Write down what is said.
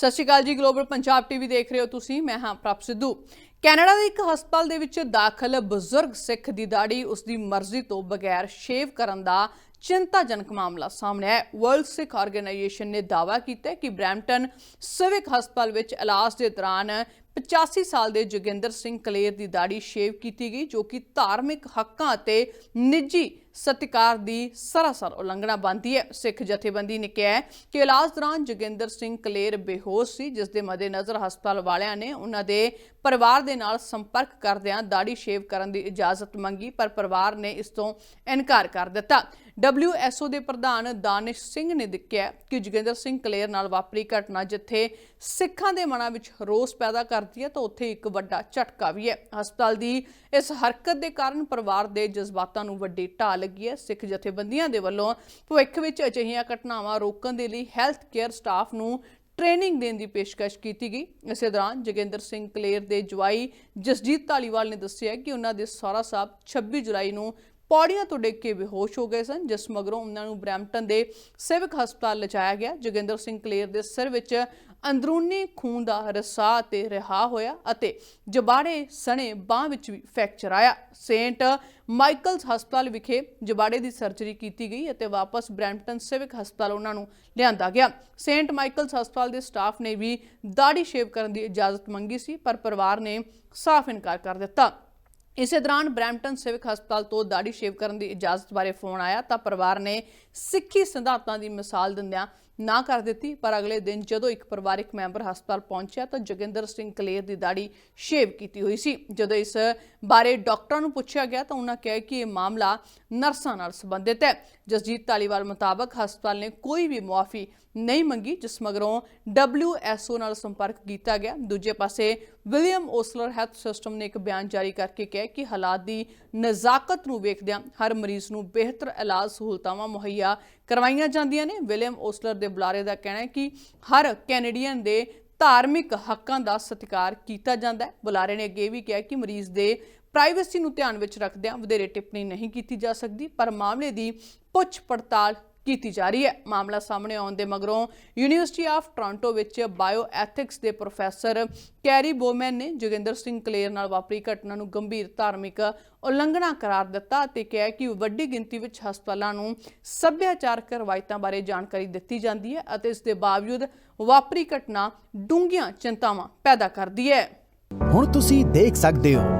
ਸਤਿ ਸ਼੍ਰੀ ਅਕਾਲ ਜੀ global Punjab TV ਦੇਖ ਰਹੇ ਹੋ ਤੁਸੀਂ, ਮੈਂ ਹਾਂ ਪ੍ਰਭ ਸਿੱਧੂ। ਕੈਨੇਡਾ ਦੇ ਇੱਕ ਹਸਪਤਾਲ ਦੇ ਵਿੱਚ ਦਾਖਲ ਬਜ਼ੁਰਗ ਸਿੱਖ ਦੀ ਦਾੜੀ ਉਸ ਦੀ ਮਰਜ਼ੀ ਤੋਂ ਬਗੈਰ ਸ਼ੇਵ ਕਰਨ ਦਾ ਚਿੰਤਾਜਨਕ ਮਾਮਲਾ ਸਾਹਮਣੇ ਆਇਆ ਵਰਲਡ ਸਿੱਖ ਆਰਗੇਨਾਈਜੇਸ਼ਨ ਨੇ ਦਾਅਵਾ ਕੀਤਾ ਕਿ ਬ੍ਰੈਂਪਟਨ ਸਿਵਿਕ ਹਸਪਤਾਲ ਵਿੱਚ ਇਲਾਜ ਦੇ ਦੌਰਾਨ 85 ਸਾਲ ਦੇ ਜੋਗਿੰਦਰ ਸਿੰਘ ਕਲੇਰ ਦੀ ਦਾੜੀ ਸ਼ੇਵ ਕੀਤੀ ਗਈ, ਜੋ ਕਿ ਧਾਰਮਿਕ ਹੱਕਾਂ ਅਤੇ ਨਿੱਜੀ ਸਤਿਕਾਰ ਦੀ ਸਰਾਸਰ ਉਲੰਘਣਾ ਬਣਦੀ ਹੈ। ਸਿੱਖ ਜਥੇਬੰਦੀ ਨੇ ਕਿਹਾ ਕਿ ਇਲਾਜ ਦੌਰਾਨ ਜੋਗਿੰਦਰ ਸਿੰਘ ਕਲੇਰ ਬੇਹੋਸ਼ ਸੀ, ਜਿਸ ਦੇ ਮੱਦੇਨਜ਼ਰ ਹਸਪਤਾਲ ਵਾਲਿਆਂ ਨੇ ਉਹਨਾਂ ਦੇ ਪਰਿਵਾਰ ਦੇ ਨਾਲ ਸੰਪਰਕ ਕਰਦਿਆਂ ਦਾੜੀ ਸ਼ੇਵ ਕਰਨ ਦੀ ਇਜਾਜ਼ਤ ਮੰਗੀ, ਪਰ ਪਰਿਵਾਰ ਨੇ ਇਸ ਤੋਂ ਇਨਕਾਰ ਕਰ ਦਿੱਤਾ। WHO ਦੇ ਪ੍ਰਧਾਨ ਦਾਨਿਸ਼ ਸਿੰਘ ਨੇ ਦੱਸਿਆ ਕਿ ਜੋਗਿੰਦਰ ਸਿੰਘ ਕਲੇਰ ਨਾਲ ਵਾਪਰੀ ਘਟਨਾ ਜਿੱਥੇ ਸਿੱਖਾਂ ਦੇ ਮਨਾਂ ਵਿੱਚ ਰੋਸ ਪੈਦਾ ਕਰਦੀ ਹੈ ਤਾਂ ਉੱਥੇ ਇੱਕ ਵੱਡਾ ਝਟਕਾ ਵੀ ਹੈ। ਹਸਪਤਾਲ ਦੀ ਇਸ ਹਰਕਤ ਦੇ ਕਾਰਨ ਪਰਿਵਾਰ ਦੇ ਜਜ਼ਬਾਤਾਂ ਨੂੰ ਵੱਡੀ ਢਾਹ ਲੱਗੀ ਹੈ। ਸਿੱਖ ਜਥੇਬੰਦੀਆਂ ਦੇ ਵੱਲੋਂ ਭਵਿੱਖ ਵਿੱਚ ਅਜਿਹੀਆਂ ਘਟਨਾਵਾਂ ਰੋਕਣ ਦੇ ਲਈ ਹੈਲਥ ਕੇਅਰ ਸਟਾਫ ਨੂੰ ਟ੍ਰੇਨਿੰਗ ਦੇਣ ਦੀ ਪੇਸ਼ਕਸ਼ ਕੀਤੀ ਗਈ। ਇਸੇ ਦੌਰਾਨ ਜੋਗਿੰਦਰ ਸਿੰਘ ਕਲੇਰ ਦੇ ਜਵਾਈ ਜਸਜੀਤ ਧਾਲੀਵਾਲ ਨੇ ਦੱਸਿਆ ਕਿ ਉਹਨਾਂ ਦੇ ਸਹੁਰਾ ਸਾਹਿਬ 26 ਜੁਲਾਈ ਨੂੰ ਪੌੜੀਆਂ ਤੋਂ ਡਿੱਗ ਕੇ ਬੇਹੋਸ਼ ਹੋ ਗਏ ਸਨ, ਜਿਸ ਮਗਰੋਂ ਉਹਨਾਂ ਨੂੰ ਬ੍ਰੈਂਪਟਨ ਦੇ ਸਿਵਿਕ ਹਸਪਤਾਲ ਲਿਜਾਇਆ ਗਿਆ। ਜੋਗਿੰਦਰ ਸਿੰਘ ਕਲੇਰ ਦੇ ਸਿਰ ਵਿੱਚ ਅੰਦਰੂਨੀ ਖੂਨ ਦਾ ਰਸਾ ਤੇ ਰਿਹਾ ਹੋਇਆ ਅਤੇ ਜਬਾੜੇ ਸਣੇ ਬਾਹ ਵਿੱਚ ਵੀ ਫ੍ਰੈਕਚਰ ਆਇਆ। ਸੇਂਟ ਮਾਈਕਲਸ ਹਸਪਤਾਲ ਵਿਖੇ ਜਬਾੜੇ ਦੀ ਸਰਜਰੀ ਕੀਤੀ ਗਈ ਅਤੇ ਵਾਪਸ ਬ੍ਰੈਂਪਟਨ ਸਿਵਿਕ ਹਸਪਤਾਲ ਉਹਨਾਂ ਨੂੰ ਲਿਆਂਦਾ ਗਿਆ। ਸੇਂਟ ਮਾਈਕਲਸ ਹਸਪਤਾਲ ਦੇ ਸਟਾਫ ਨੇ ਵੀ ਦਾੜੀ ਸ਼ੇਵ ਕਰਨ ਦੀ ਇਜਾਜ਼ਤ ਮੰਗੀ ਸੀ, ਪਰ ਪਰਿਵਾਰ ਨੇ ਸਾਫ਼ ਇਨਕਾਰ ਕਰ ਦਿੱਤਾ। ਇਸੇ ਦੌਰਾਨ ਬ੍ਰੈਂਪਟਨ ਸਿਵਿਕ ਹਸਪਤਾਲ ਤੋਂ ਦਾੜੀ ਸ਼ੇਵ ਕਰਨ ਦੀ ਇਜਾਜ਼ਤ ਬਾਰੇ ਫੋਨ ਆਇਆ ਤਾਂ ਪਰਿਵਾਰ ਨੇ ਸਿੱਖੀ ਸਿਧਾਂਤਾਂ ਦੀ ਮਿਸਾਲ ਦਿੰਦਿਆਂ ਨਾ ਕਰ ਦਿੱਤੀ, ਪਰ ਅਗਲੇ ਦਿਨ ਜਦੋਂ ਇੱਕ ਪਰਿਵਾਰਕ ਮੈਂਬਰ ਹਸਪਤਾਲ ਪਹੁੰਚਿਆ ਤਾਂ ਜੋਗਿੰਦਰ ਸਿੰਘ ਕਲੇਰ ਦੀ ਦਾੜੀ ਸ਼ੇਵ ਕੀਤੀ ਹੋਈ ਸੀ। ਜਦੋਂ ਇਸ ਬਾਰੇ ਡਾਕਟਰਾਂ ਨੂੰ ਪੁੱਛਿਆ ਗਿਆ ਤਾਂ ਉਹਨਾਂ ਕਿਹਾ ਕਿ ਇਹ ਮਾਮਲਾ ਨਰਸਾਂ ਨਾਲ ਸੰਬੰਧਿਤ ਹੈ। ਜਸਜੀਤ ਤਾਲੀਵਾਲ ਮੁਤਾਬਕ ਹਸਪਤਾਲ ਨੇ ਕੋਈ ਵੀ ਮੁਆਫੀ ਨਹੀਂ ਮੰਗੀ, ਜਿਸ ਮਗਰੋਂ WHO ਨਾਲ ਸੰਪਰਕ ਕੀਤਾ ਗਿਆ। ਦੂਜੇ ਪਾਸੇ, ਵਿਲੀਅਮ ਓਸਲਰ ਹੈਲਥ ਸਿਸਟਮ ਨੇ ਇੱਕ ਬਿਆਨ ਜਾਰੀ ਕਰਕੇ ਕਿਹਾ ਕਿ ਹਾਲਾਤ ਦੀ ਨਜ਼ਾਕਤ ਨੂੰ ਵੇਖਦਿਆਂ ਹਰ ਮਰੀਜ਼ ਨੂੰ ਬਿਹਤਰ ਇਲਾਜ ਸਹੂਲਤਾਂ ਮੁਹੱਈਆ ਕਰਵਾਈਆਂ ਜਾਂਦੀਆਂ ਨੇ। ਵਿਲੀਅਮ ਓਸਲਰ ਦੇ ਬੁਲਾਰੇ ਦਾ ਕਹਿਣਾ ਹੈ ਕਿ ਹਰ ਕੈਨੇਡੀਅਨ ਦੇ ਧਾਰਮਿਕ ਹੱਕਾਂ ਦਾ ਸਤਿਕਾਰ ਕੀਤਾ ਜਾਂਦਾ ਹੈ। ਬੁਲਾਰੇ ਨੇ ਅੱਗੇ ਵੀ ਕਿਹਾ ਕਿ ਮਰੀਜ਼ ਦੇ ਪ੍ਰਾਈਵੇਸੀ ਨੂੰ ਧਿਆਨ ਵਿੱਚ ਰੱਖਦਿਆਂ ਵਧੇਰੇ ਟਿੱਪਣੀ ਨਹੀਂ ਕੀਤੀ ਜਾ ਸਕਦੀ, ਪਰ ਮਾਮਲੇ ਦੀ ਪੁੱਛ ਪੜਤਾਲ ਕੀਤੀ ਜਾ ਰਹੀ ਹੈ। ਮਾਮਲਾ ਸਾਹਮਣੇ ਆਉਣ ਦੇ ਮਗਰੋਂ ਯੂਨੀਵਰਸਿਟੀ ਆਫ ਟੋਰਾਂਟੋ ਵਿੱਚ ਬਾਇਓ ਐਥਿਕਸ ਦੇ ਪ੍ਰੋਫੈਸਰ ਕੈਰੀ ਬੋਮੈਨ ਨੇ ਜੋਗਿੰਦਰ ਸਿੰਘ ਕਲੇਰ ਨਾਲ ਵਾਪਰੀ ਘਟਨਾ ਨੂੰ ਗੰਭੀਰ ਧਾਰਮਿਕ ਉਲੰਘਣਾ ਕਰਾਰ ਦਿੱਤਾ ਅਤੇ ਕਿਹਾ ਕਿ ਵੱਡੀ ਗਿਣਤੀ ਵਿੱਚ ਹਸਪਤਾਲਾਂ ਨੂੰ ਸੱਭਿਆਚਾਰਕ ਰਵਾਇਤਾਂ ਬਾਰੇ ਜਾਣਕਾਰੀ ਦਿੱਤੀ ਜਾਂਦੀ ਹੈ ਅਤੇ ਇਸ ਦੇ ਬਾਵਜੂਦ ਵਾਪਰੀ ਘਟਨਾ ਡੂੰਘੀਆਂ ਚਿੰਤਾਵਾਂ ਪੈਦਾ ਕਰਦੀ ਹੈ। ਹੁਣ ਤੁਸੀਂ ਦੇਖ ਸਕਦੇ ਹੋ